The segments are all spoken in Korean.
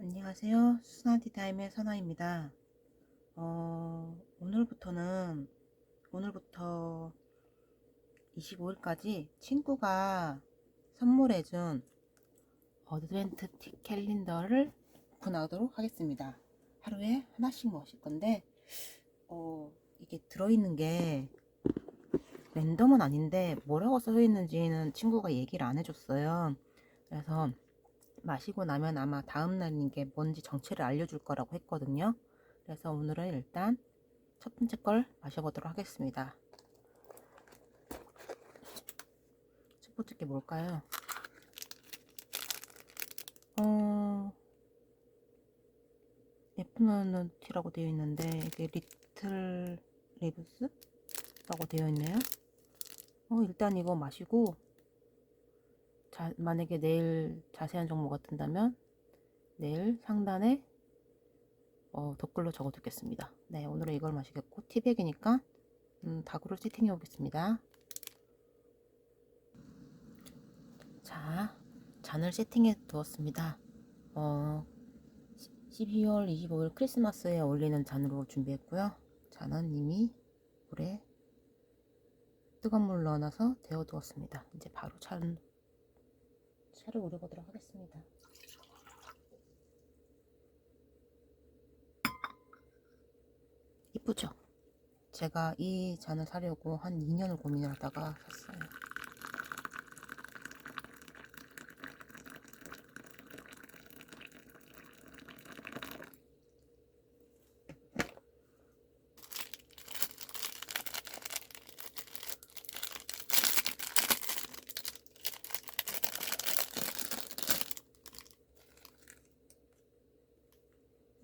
안녕하세요. 수나디타임의 선아입니다. 어, 오늘부터는, 오늘부터 25일까지 친구가 선물해준 어드벤트 티 캘린더를 오픈하도록 하겠습니다. 하루에 하나씩 먹을 건데, 어, 이게 들어있는 게 랜덤은 아닌데, 뭐라고 써져 있는지는 친구가 얘기를 안 해줬어요. 그래서, 마시고 나면 아마 다음 날인 게 뭔지 정체를 알려줄 거라고 했거든요. 그래서 오늘은 일단 첫 번째 걸 마셔보도록 하겠습니다. 첫 번째 게 뭘까요? 어, 예쁜 티라고 되어 있는데 이게 리틀 리브스라고 되어 있네요. 어, 일단 이거 마시고 자, 만약에 내일 자세한 정보가 뜬다면 내일 상단에 어, 댓글로 적어두겠습니다. 네, 오늘은 이걸 마시겠고 티백이니까 음, 닭으로 세팅해 오겠습니다. 자, 잔을 세팅해 두었습니다. 어, 12월 25일 크리스마스에 어울리는 잔으로 준비했고요. 잔은 이미 물에 뜨거운 물 넣어놔서 데워 두었습니다. 이제 바로 잔 차를 우려보도록 하겠습니다. 이쁘죠? 제가 이 잔을 사려고 한 2년을 고민을 하다가 샀어요.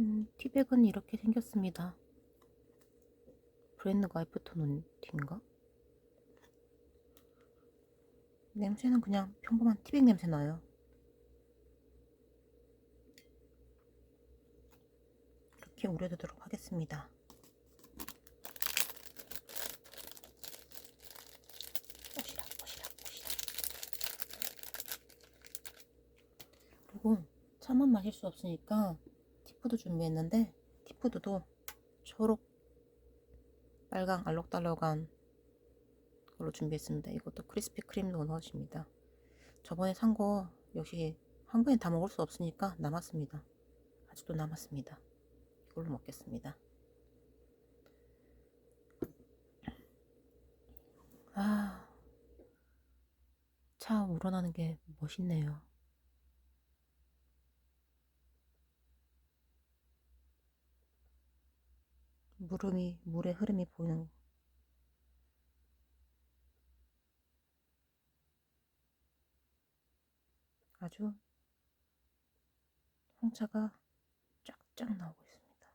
음, 티백은 이렇게 생겼습니다. 브랜드가 애프터눈 티인가? 냄새는 그냥 평범한 티백 냄새 나요. 이렇게 우려두도록 하겠습니다. 오시락, 오시락, 오시락. 그리고 차만 마실 수 없으니까 티푸드 준비했는데 티푸드도 초록 빨강 알록달록한 걸로 준비했습니다. 이것도 크리스피 크림도 넣으십니다. 저번에 산 거 역시 한 번에 다 먹을 수 없으니까 남았습니다. 아직도 남았습니다. 이걸로 먹겠습니다. 아, 차 우러나는 게 멋있네요. 물음이 물의 흐름이 보이는 아주 홍차가 쫙쫙 나오고 있습니다.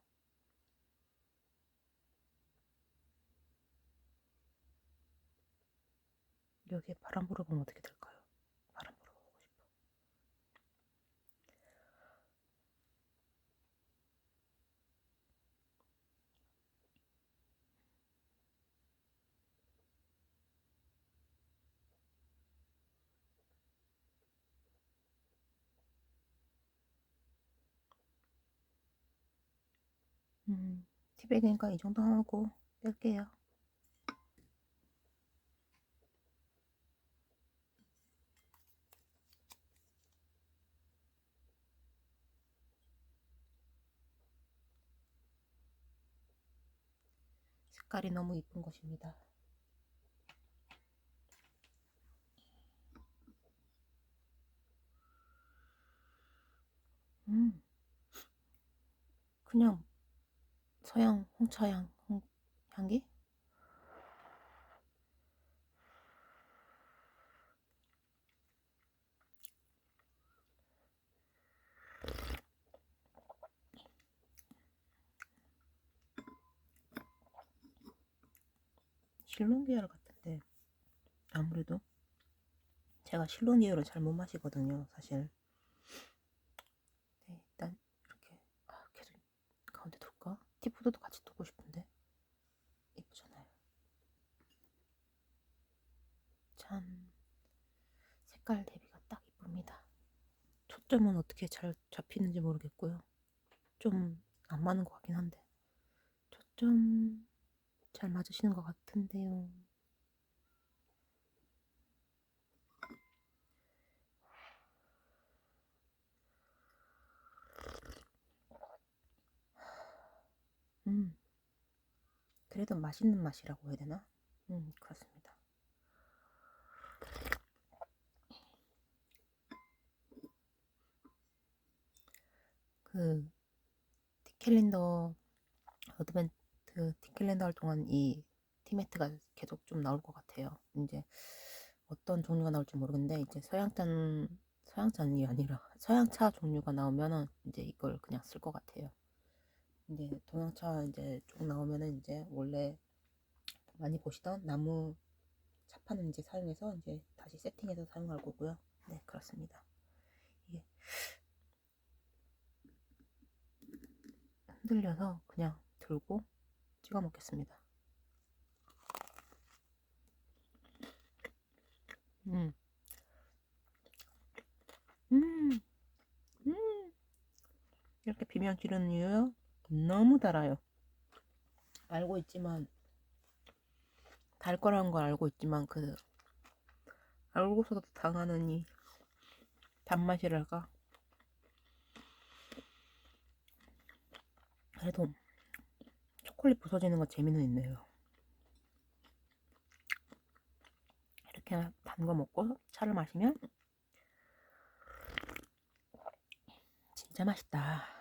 여기에 바람 불어보면 어떻게 될까요? 바람 불어보고 싶어. 음, 티백이니까 이 정도 하고 뺄게요. 색깔이 너무 이쁜 것입니다. 음, 그냥 서양 홍차향 홍, 향기? 실론 계열 같은데 아무래도 제가 실론 계열을 잘 못 마시거든요 사실 네 일단 이렇게 아 계속 가운데 티푸드도 같이 두고 싶은데 이쁘잖아요 참 색깔 대비가 딱 이쁩니다 초점 초점은 어떻게 잘 잡히는지 모르겠고요. 좀 안 맞는 것 같긴 한데. 초점 잘 맞으시는 것 같은데요. 음, 그래도 맛있는 맛이라고 해야 되나? 음, 그렇습니다. 그 티캘린더 어드벤트 티캘린더 할 동안 이 티매트가 계속 좀 나올 것 같아요. 이제 어떤 종류가 나올지 모르겠는데 이제 서양잔 서양잔이 아니라 서양차 종류가 나오면은 이제 이걸 그냥 쓸 것 같아요. 이제 동양차 이제 쭉 나오면은 이제 원래 많이 보시던 나무 차판을 이제 사용해서 이제 다시 세팅해서 사용할 거고요. 네, 그렇습니다. 이게 흔들려서 그냥 들고 찍어 먹겠습니다. 음. 음. 음. 이렇게 비벼 기르는 이유요? 너무 달아요. 알고 있지만 달 거라는 걸 알고 있지만 그 알고서도 당하는 이 단맛이랄까 그래도 초콜릿 부서지는 거 재미는 있네요. 이렇게 단 거 먹고 차를 마시면 진짜 맛있다.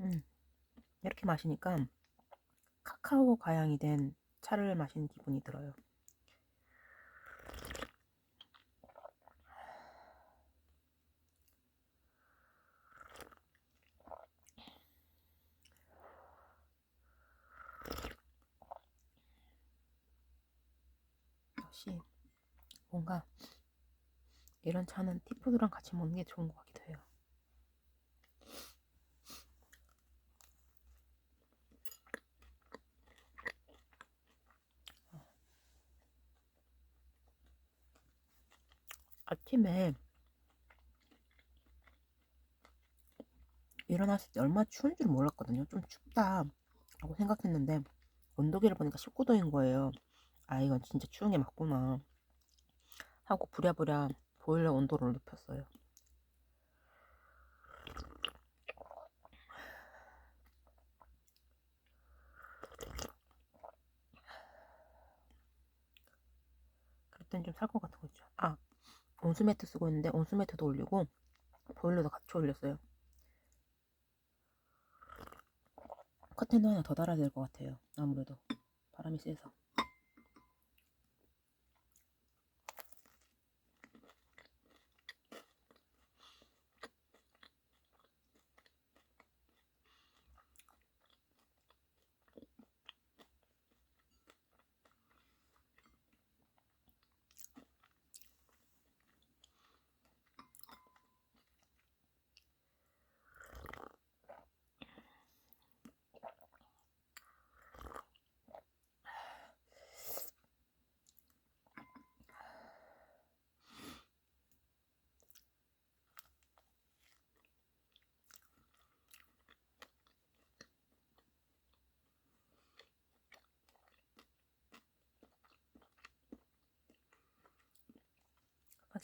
음, 이렇게 마시니까 카카오 가양이 된 차를 마시는 기분이 들어요. 역시 뭔가 이런 차는 티푸드랑 같이 먹는 게 좋은 것 같기도 해요. 아침에 일어났을 때 얼마나 추운 줄 몰랐거든요. 좀 춥다 라고 생각했는데 온도계를 보니까 19도인 거예요. 아 이건 진짜 추운 게 맞구나 하고 부랴부랴 보일러 온도를 높였어요. 땐좀살 것 같은 거 있죠. 아 온수 매트 쓰고 있는데 온수 매트도 올리고 보일러도 같이 올렸어요. 커튼도 하나 더 달아야 될 것 같아요. 아무래도 바람이 세서.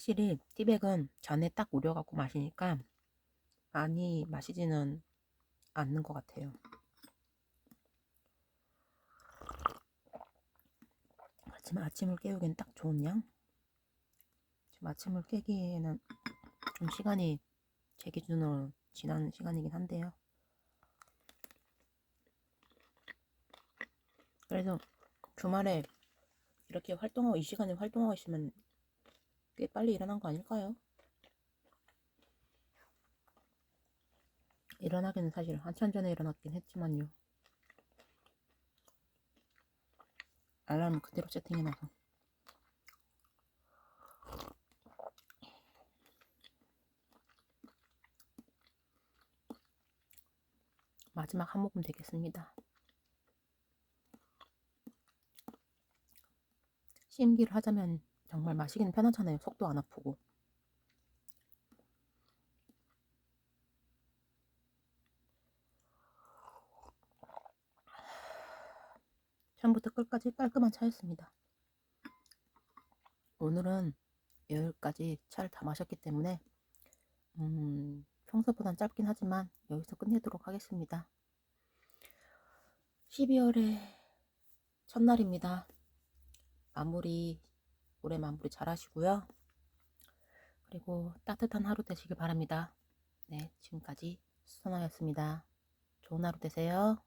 확실히 티백은 전에 딱 우려갖고 마시니까 많이 마시지는 않는 것 같아요. 하지만 아침을 깨우기엔 딱 좋은 양. 지금 아침을 깨기에는 좀 시간이 제 기준으로 지난 시간이긴 한데요. 그래서 주말에 이렇게 활동하고 이 시간에 활동하고 있으면 꽤 빨리 일어난 거 아닐까요? 일어나기는 사실 한참 전에 일어났긴 했지만요. 알람 그대로 세팅해놔서. 마지막 한 모금 되겠습니다. 심기를 하자면 정말 마시기는 편하잖아요. 속도 안 아프고. 처음부터 끝까지 깔끔한 차였습니다. 오늘은 여기까지 차를 다 마셨기 때문에 음, 평소보단 짧긴 하지만 여기서 끝내도록 하겠습니다. 12월의 첫날입니다. 마무리 올해 마무리 잘 하시고요. 그리고 따뜻한 하루 되시길 바랍니다. 네, 지금까지 수선아였습니다. 좋은 하루 되세요.